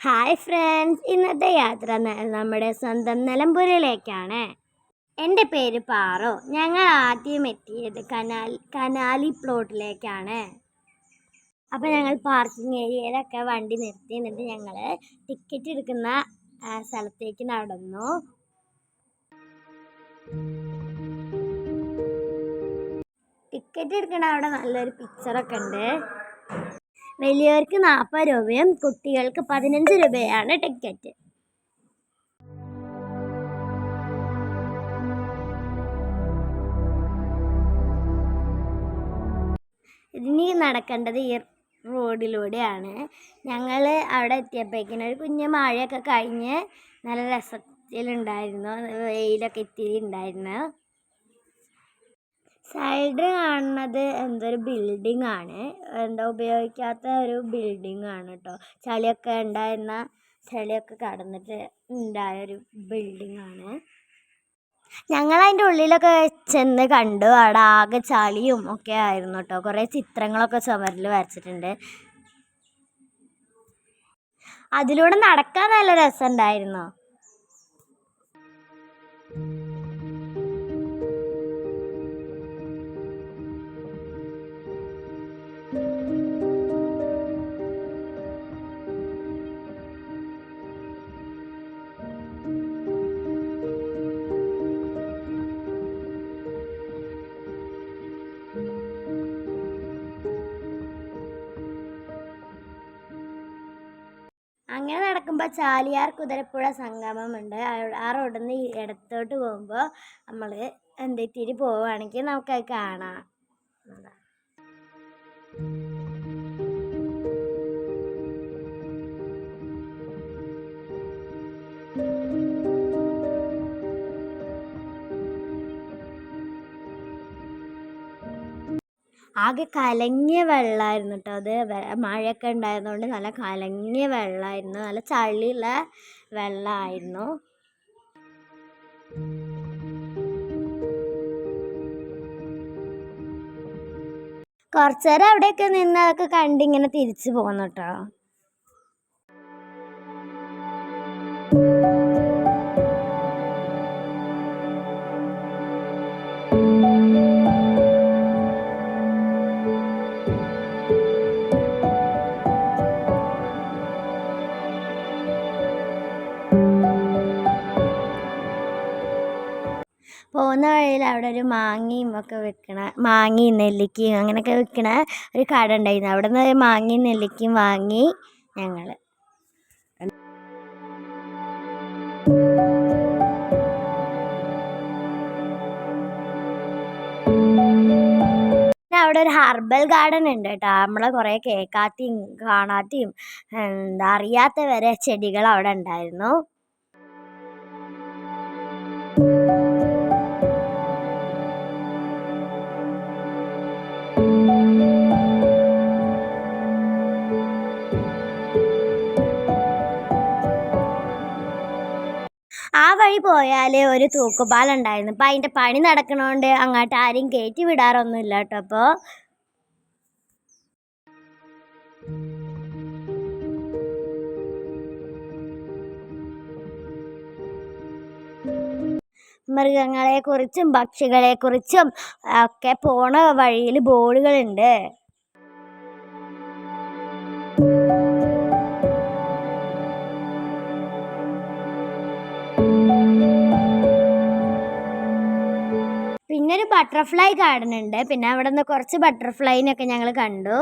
Hi friends ഇന്നത്തെ യാത്ര നമ്മുടെ സ്വന്തം നിലമ്പൂരിലേക്കാണ്. എന്റെ പേര് പാറോ. ഞങ്ങൾ ആദ്യം എത്തിയത് കനാൽ കനാലി പ്ലോട്ടിലേക്കാണ്. അപ്പോൾ ഞങ്ങൾ പാർക്കിംഗ് ഏരിയയിലൊക്കെ വണ്ടി നിർത്തി. എന്നിട്ട് ഞങ്ങൾ ടിക്കറ്റ് എടുക്കുന്ന സ്ഥലത്തേക്ക് നടന്നു. ടിക്കറ്റ് എടുക്കണ അവിടെ നല്ലൊരു പിക്ചറൊക്കെ ഉണ്ട്. വലിയവർക്ക് നാൽപ്പത് രൂപയും കുട്ടികൾക്ക് പതിനഞ്ച് രൂപയാണ് ടിക്കറ്റ്. ഇനി നടക്കേണ്ടത് ഈ റോഡിലൂടെയാണ്. ഞങ്ങൾ അവിടെ എത്തിയപ്പോഴേക്കിനും ഒരു കുഞ്ഞു മഴയൊക്കെ കഴിഞ്ഞ് നല്ല രസത്തിലുണ്ടായിരുന്നു വെയിലൊക്കെ ഇത്തിരി ഉണ്ടായിരുന്നു. സൈഡ് കാണുന്നത് എന്തോ ഒരു ബിൽഡിംഗ് ആണ്. എന്താ ഉപയോഗിക്കാത്ത ഒരു ബിൽഡിംഗ് ആണ് കേട്ടോ ചളിയൊക്കെ ഉണ്ടായിരുന്ന ചളിയൊക്കെ കടന്നിട്ട് ഉണ്ടായ ഒരു ബിൽഡിംഗ് ആണ്. ഞങ്ങൾ അതിന്റെ ഉള്ളിലൊക്കെ ചെന്ന് കണ്ടു. അവിടെ ആകെ ചളിയും ഒക്കെ ആയിരുന്നു കേട്ടോ കുറേ ചിത്രങ്ങളൊക്കെ ചുമരിൽ വരച്ചിട്ടുണ്ട്. അതിലൂടെ നടക്കാൻ നല്ല രസമുണ്ടായിരുന്നു? അങ്ങനെ നടക്കുമ്പോൾ ചാലിയാർ കുതിരപ്പുഴ സംഗമമുണ്ട്. ആ- റോഡിൽ നിന്ന് ഇടത്തോട്ട് പോകുമ്പോൾ നമ്മൾ എന്തിട്ടിരി പോവുകയാണെങ്കിൽ നമുക്കത് കാണാം. ആകെ കലങ്ങിയ വെള്ളമായിരുന്നു കേട്ടോ അത്. മഴയൊക്കെ ഉണ്ടായതുകൊണ്ട് നല്ല കലങ്ങിയ വെള്ളമായിരുന്നു നല്ല ചളിയുള്ള വെള്ളമായിരുന്നു കുറച്ചു നേരം അവിടെയൊക്കെ നിന്ന് അതൊക്കെ കണ്ടിങ്ങനെ തിരിച്ചു പോന്നു കേട്ടോ പോകുന്ന വഴിയിൽ അവിടെ ഒരു മാങ്ങയും ഒക്കെ വിൽക്കണ മാങ്ങയും നെല്ലിക്കയും അങ്ങനെയൊക്കെ വിൽക്കണ ഒരു കട ഉണ്ടായിരുന്നു. അവിടെ നിന്ന് മാങ്ങയും നെല്ലിക്കയും വാങ്ങി ഞങ്ങൾ അവിടെ ഒരു ഹെർബൽ ഗാർഡൻ ഉണ്ട് കേട്ടോ. നമ്മളെ കുറേ കേൾക്കാത്തയും കാണാത്തയും എന്താ അറിയാത്ത വരെ ചെടികൾ അവിടെ ഉണ്ടായിരുന്നു. വഴി പോയാൽ ഒരു തൂക്കുപാലം ഉണ്ടായിരുന്നു അപ്പം അതിന്റെ പണി നടക്കണോണ്ട് അങ്ങോട്ട് ആരെയും കയറ്റി വിടാറൊന്നുമില്ല കേട്ടോ അപ്പോൾ മൃഗങ്ങളെക്കുറിച്ചും പക്ഷികളെക്കുറിച്ചും ഒക്കെ പോണ വഴിയിൽ ബോർഡുകളുണ്ട് പിന്നെ ഒരു ബട്ടർഫ്ലൈ ഗാർഡൻ ഉണ്ട്. പിന്നെ അവിടെ നിന്ന് കുറച്ച് ബട്ടർഫ്ലൈനൊക്കെ ഞങ്ങൾ കണ്ടു.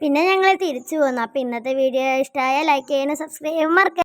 പിന്നെ ഞങ്ങൾ തിരിച്ചു പോന്നു. അപ്പോൾ ഇന്നത്തെ വീഡിയോ ഇഷ്ടമായ ലൈക്ക് ചെയ്യാനും സബ്സ്ക്രൈബ് മറക്കരുത്.